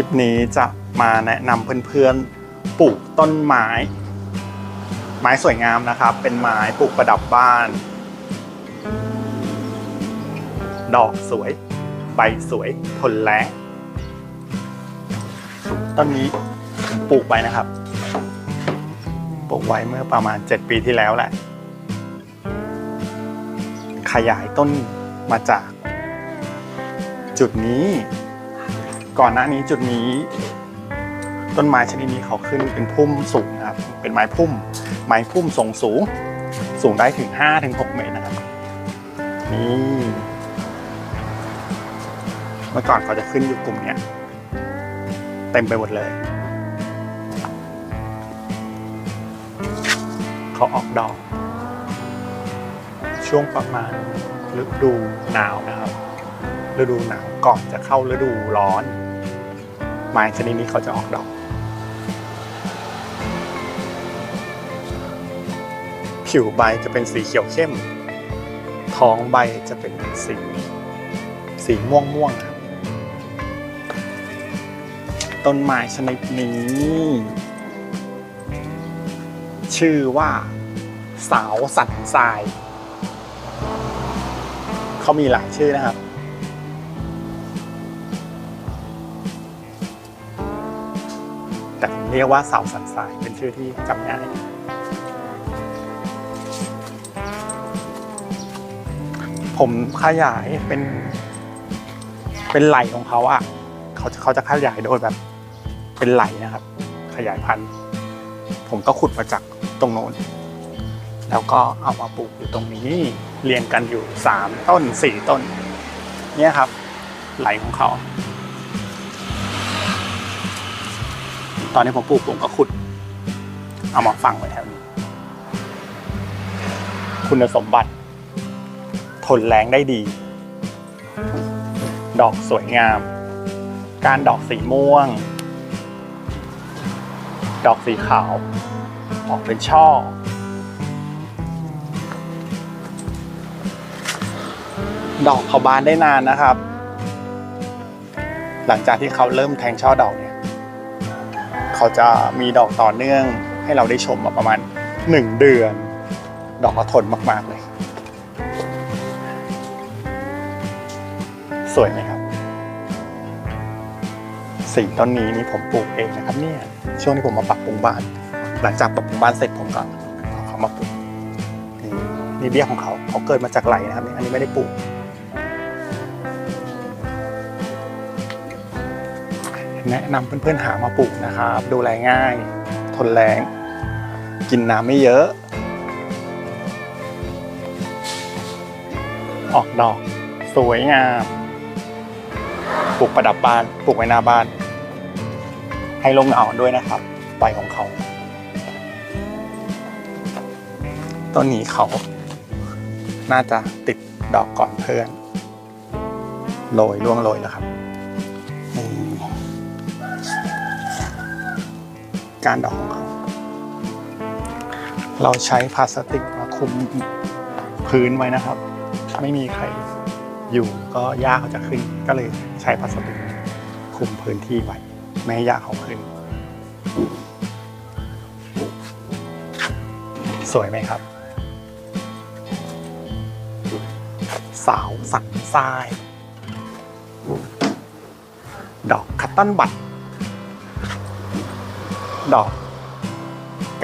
ลิปนี้จะมาแนะนำเพื่อนๆปลูกต้นไม้ ไม้สวยงามนะครับ เป็นไม้ปลูกประดับบ้าน ดอกสวย ใบสวยทนแล้งต้นนี้ปลูกไว้นะครับ ปลูกไว้เมื่อประมาณ 7 ปีที่แล้วแหละ ขยายต้นมาจาก จุดนี้ ก่อนหน้านี้จุดนี้ ต้นไม้ชนิดนี้เขาขึ้นเป็นพุ่มสูงนะครับ เป็นไม้พุ่ม ไม้พุ่มทรงสูง สูงได้ถึง5ถึง6เมตรนะครับ นี่เมื่อก่อนเขาจะขึ้นอยู่กลุ่มเนี้ยเต็มไปหมดเลย เขาออกดอก ช่วงประมาณฤดูหนาวนะครับ ฤดูหนาวก่อนจะเข้าฤดูร้อน ไม้ชนิดนี้เขาจะออกดอก ผิวใบจะเป็นสีเขียวเข้ม ท้องใบจะเป็นสี สีม่วงม่วงครับ ต้นไม้ชนิดนี้ ชื่อว่าสาวสันทราย เขามีหลายชื่อนะครับ แต่ผมเรียกว่าเสาสันทรายเป็นชื่อที่จำง่ายผมขยายเป็น เป็นไหลของเขาอะเขาจะเขาจะขยายโดยแบบ เป็นไหลนะครับ ขยายพันธุ์ ผมก็ขุดมาจากตรงโน้นแล้วก็เอามาปลูกอยู่ตรงนี้เรียงกันอยู่สามต้นสี่ต้น เนี่ยครับ ไหลของเขา ตอนนี้ผมปลูกผมก็ขุด เอามาฝังไว้แถวนี้ คุณสมบัติ ทนแรงได้ดี ดอกสวยงาม การดอกสีม่วง ดอกสีขาว ออกเป็นช่อดอกเขาบานได้นานนะครับ หลังจากที่เขาเริ่มแทงช่อดอกเนี่ย เขาจะมีดอกต่อเนื่องให้เราได้ชมมาประมาณหนึ่งเดือน ดอกเขาทนมากๆเลย สวยไหมครับสี่ต้นนี้นี่ผมปลูกเองนะครับเนี่ยช่วงที่ผมมาปรับปรุงบ้าน หลังจากปรับปรุงบ้านเสร็จผมก็เอาเขามาปลูกนี่นี่เบี้ยของเขาเขาเกิดมาจากไหลนะครับนี่อันนี้ไม่ได้ปลูก แนะนำเพื่อนๆหามาปลูกนะครับ ดูแลง่าย ทนแรง กินน้ำไม่เยอะ ออกดอก สวยงามปลูกประดับบ้านปลูกไว้หน้าบ้าน ให้ลมเงาด้วยนะครับใบของเขาต้นนี้เขา น่าจะติดดอกก่อนเพื่อนโรยล่วงโรยแล้วครับนี่ การดอกของเขาเราใช้พลาสติกมาคุมพื้นไว้นะครับ ไม่มีใครอยู่ก็หญ้าเขาจะขึ้น ก็เลยใช้พลาสติกคุมพื้นที่ไว้ไม่ให้หญ้าเขาขึ้น สวยไหมครับ สาวสันทราย ดอกคัตตันบัต ดอก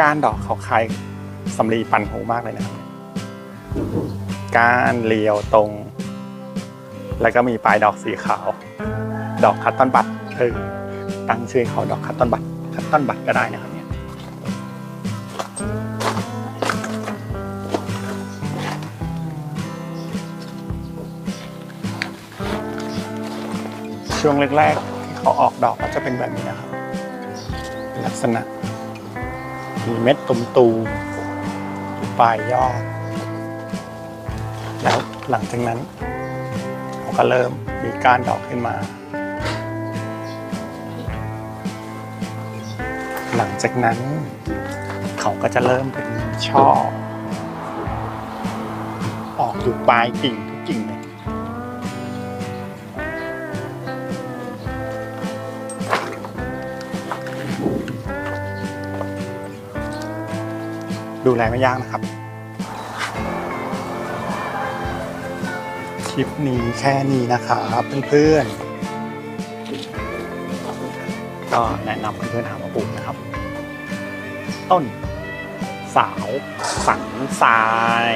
ก้านดอกเขาคล้ายสำลีปั่นหูมากเลยนะครับ ก้านเรียวตรง แล้วก็มีปลายดอกสีขาว ดอกคัตตันบัตเออตั้งชื่อเขาดอกคัตตันบัตคัตตันบัตก็ได้นะครับเนี่ยช่วงแรกๆที่เขาออกดอกก็จะเป็นแบบนี้นะครับ ลักษณะ มีเม็ดตุ่มๆอยู่ปลายยอด แล้วหลังจากนั้นเขาก็เริ่มมีกานดอกขึ้นมา หลังจากนั้น เขาก็จะเริ่มเป็นช่อ ออกอยู่ปลายกิ่งทุกกิ่งเลย ดูแลไม่ยากนะครับ คลิปนี้แค่นี้นะครับเพื่อนๆ ก็แนะนำเพื่อนๆหามาปลูกนะครับ ต้น สาว สังทราย